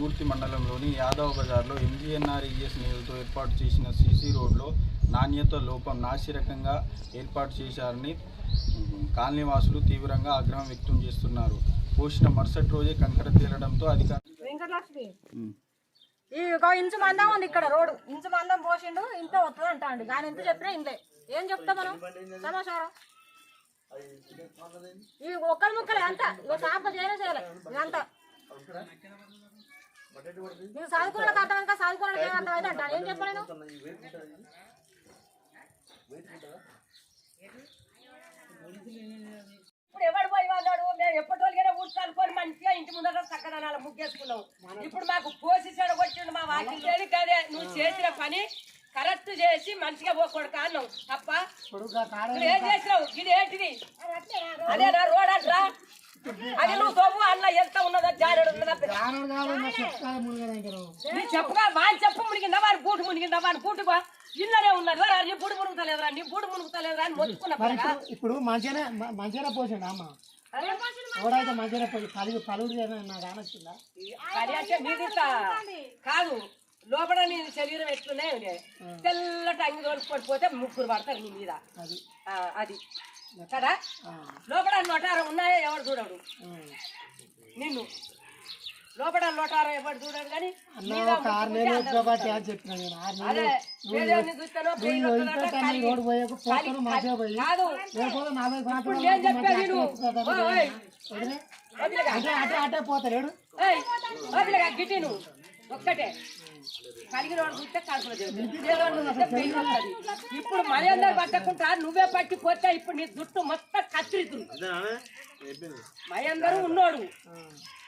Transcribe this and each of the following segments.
పెనుగుర్తి మండలంలోని యాదవ్ బజార్లో ఎంజీఎన్ఆర్ఈఎస్ నిధులతో ఏర్పాటు చేసిన సీసీ రోడ్లో నాణ్యత లోపం నాసిరకంగా ఏర్పాటు చేశారని కాలనీవాసులు తీవ్రంగా ఆగ్రహం వ్యక్తం చేస్తున్నారు. పోసిన మరుసటి రోజే కంకర తేలడంతో అధికారులు ఈ ఒక ఇంచు మందం ఉంది ఇక్కడ రోడ్డు. ఇంచు మందం పోసిండు ఇంత వస్తుంది అంటాండు. కానీ ఎంత చెప్పినా ఇంతే ఏం చెప్తా మనం? సమాచారం? ఇవి ఒక్కరి ముక్కలే అంత. ఇక సాప చేయలే చేయలే. ఇదంతా. నీకు చదువుకున్నకి అర్థం ఇంకా చదువుకున్నకి ఏం అర్థం అయితే అంటాను ఏం చెప్పలేను ఇప్పుడు ఎవడు పోయి వాళ్ళాడు మేము ఎప్పటికైనా ఊడ్చాలనుకొని మంచిగా ఇంటి ముందర చక్కదనాల ముగ్గేసుకున్నాం. ఇప్పుడు మాకు పోసి చెడగొట్టిండు మా వాకింగ్ లేదు కదే. నువ్వు చేసిన పని కరెక్ట్ చేసి మంచిగా పోకూడదు అన్నావు. తప్ప ఏం చేసినావు? ఇది ఏంటిది? అదే నా రోడ్ అంటరా? అది నువ్వు తోపు అన్న ఎంత ఉన్నదో జారుడు. ఉన్నదా నీ చెప్పుగా వాని చెప్పు మునిగిందా వాని బూటు మునిగిందా బూటు బా. ఉన్నది రా నీ బూటు మునుగుతలేదురా నీ బూటు మునుగుతలేదురా అని మొత్తుకున్నా ఇప్పుడు మంచిగానే మ- మంచిగానే పోసిండు అమ్మ. ఎవడైతే మంచిగానే పోయి పలుగు పలుగుడు నాకు అంటే మీది కాదు. లోపల నీ శరీరం ఎట్లున్నాయి తెల్లటి అంగి తోడుకొని పోతే ముగ్గురు పడతారు నీ మీద. అది. కదా? లోపల నోటారం ఉన్నాయో? ఎవరు చూడడు. నిన్ను. లోపల నోటారం ఎవరు చూడడు కానీ అన్న ఒక ఆరు నెలలు వచ్చేబట్టి అని చెప్పిన నేను. ఆరు అదే నెలలు పేదవాడిని చూస్తానో నువ్వు పేదవాడిని వదిలిపెట్టి చూస్తానో అన్ని రోడ్డు పోయాక పోతాను మంచిగా పోయి. కాదు. లేకపోతే నలభై ఇప్పుడు. అటే అటే అటే పోతాడు. గిట్టి నువ్వు. ఒక్కటే. కలిగిన చూస్తే కడుపులో. ఇప్పుడు మర్యాద పట్టకుండా నువ్వే పట్టి పోతే ఇప్పుడు నీ జుట్టు మొత్తం కత్తిరిద్దు మయందరూ ఉన్నోడు.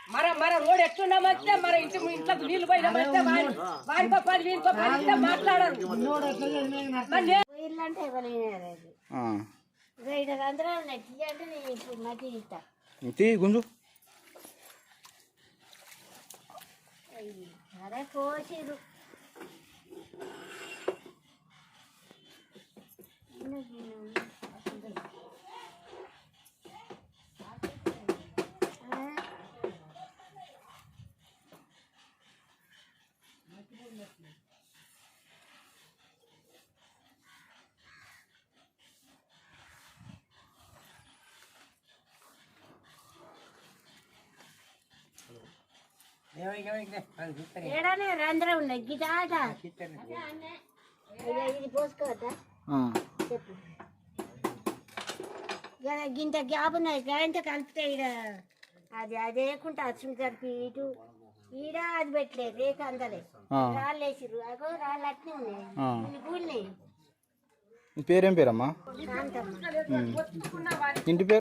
మన మన రోడ్ ఎట్లున్నామంటే మన ఇంటి ఇంట్లోకి నీళ్ళు పోయినామంటే వాడి వాడికో పది వీడికో పది ఇస్తే మాట్లాడరు. ఉన్నోడు ఎట్లా చేసినా నాకు మరి నే- ఇల్లంటే ఎవరైనా ఇక ఇక్కడ అందరూ నెట్టి అంటే నేను ఇప్పుడు మట్టి ఇస్తా తీ గుంజు అరే కోసిరు ఏడానే రంధ్రం ఉన్నాయి. ఇది పోసుకోవద్దా? చెప్పు. గద- గింత గ్యాప్ ఉన్నాయి గంట కలిపితే ఈడ అది అదేకుంటా అచ్చుని కలిపి ఇటు. ఈడ అది పెట్టలేదు రేఖ అందలే రాళ్ళు వేసిర్రు. అగో రాళ్ళు అట్నే ఉన్నాయి. కూలినాయి పేరేం పేరమ్మా? కాంతమ్మ ఇంటి పేరు?